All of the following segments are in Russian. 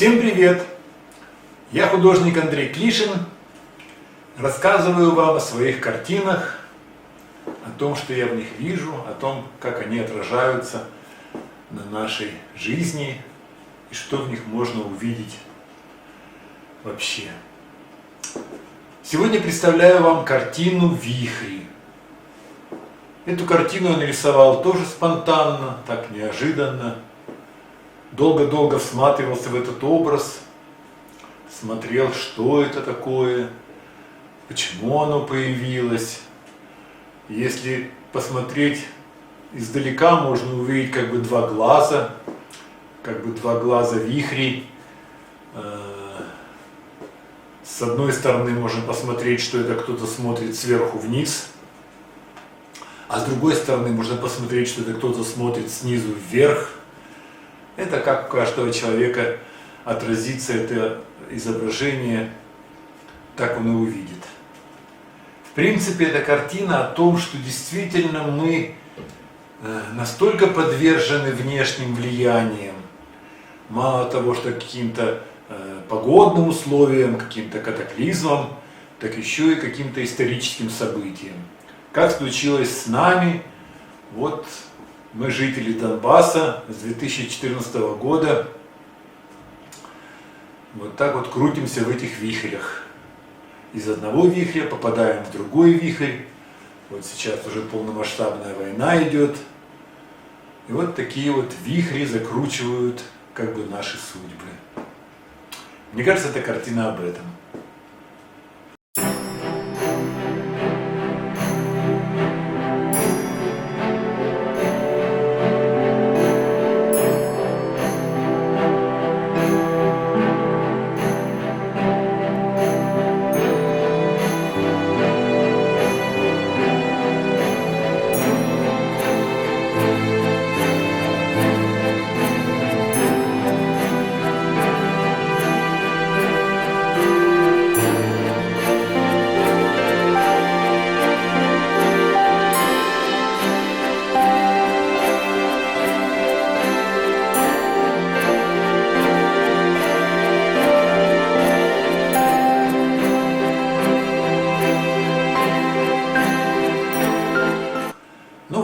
Всем привет! Я художник Андрей Клишин. Рассказываю вам о своих картинах, о том, что я в них вижу, о том, как они отражаются на нашей жизни и что в них можно увидеть вообще. Сегодня представляю вам картину «Вихри». Эту картину я нарисовал тоже спонтанно, так неожиданно. Долго-долго всматривался в этот образ, смотрел, что это такое, почему оно появилось. Если посмотреть издалека, можно увидеть как бы два глаза, как бы два глаза вихрей. Э, с одной стороны можно посмотреть, что это кто-то смотрит сверху вниз, а с другой стороны можно посмотреть, что это кто-то смотрит снизу вверх. Это как у каждого человека отразится это изображение, так он и увидит. В принципе, это картина о том, что действительно мы э, настолько подвержены внешним влияниям, мало того, что каким-то э, погодным условиям, каким-то катаклизмам, так еще и каким-то историческим событиям. Как случилось с нами, вот мы жители Донбасса с 2014 года вот так вот крутимся в этих вихрях из одного вихря попадаем в другой вихрь. Вот сейчас уже полномасштабная война идет. И вот такие вот вихри закручивают как бы наши судьбы. Мне кажется, эта картина об этом.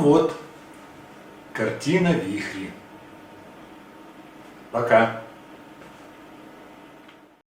Вот, картина вихри. Пока.